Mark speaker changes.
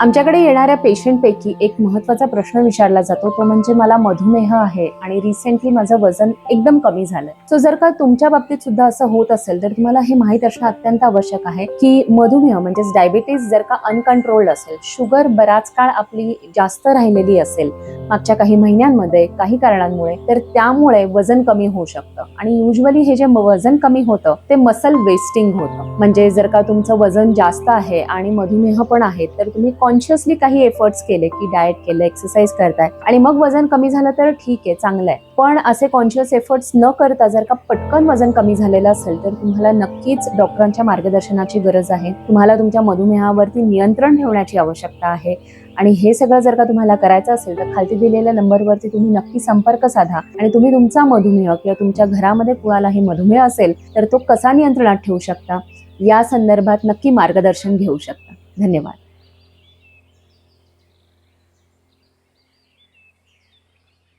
Speaker 1: आमच्याकडे येणाऱ्या पेशंटपैकी एक महत्त्वाचा प्रश्न विचारला जातो. तो म्हणजे मला मधुमेह आहे आणि रिसेंटली माझं वजन एकदम कमी झालंय. सो जर का तुमच्या बाबतीत सुद्धा असं होत असेल तर तुम्हाला हे माहीत असणं अत्यंत आवश्यक आहे की मधुमेह म्हणजेच डायबिटीज जर का अनकंट्रोल्ड असेल शुगर बराच काळ आपली जास्त राहिलेली असेल मागच्या काही महिन्यांमध्ये काही कारणांमुळे तर त्यामुळे वजन कमी होऊ शकतं. आणि युजली हे जे वजन कमी होतं ते मसल वेस्टिंग होतं. म्हणजे जर का तुमचं वजन जास्त आहे आणि मधुमेह पण आहे तर तुम्ही कॉन्शियसली काही एफर्ट्स केले की डाएट केलं एक्सरसाइज करताय. आणि मग वजन कमी झालं तर ठीक आहे चांगलं आहे पण असे कॉन्शियस एफर्ट्स न करता जर का पटकन वजन कमी झालेलं असेल तर तुम्हाला नक्कीच डॉक्टरांच्या मार्गदर्शनाची गरज आहे. तुम्हाला तुमच्या मधुमेहावरती नियंत्रण ठेवण्याची आवश्यकता आहे. आणि हे सगळं जर का तुम्हाला करायचं असेल तर खालती दिलेल्या नंबरवरती तुम्ही नक्की संपर्क साधा. आणि तुम्ही तुमचा मधुमेह किंवा तुमच्या घरामध्ये कुणालाही मधुमेह असेल तर तो कसा नियंत्रणात ठेवू शकता? या संदर्भात नक्की मार्गदर्शन घेऊ शकता. धन्यवाद.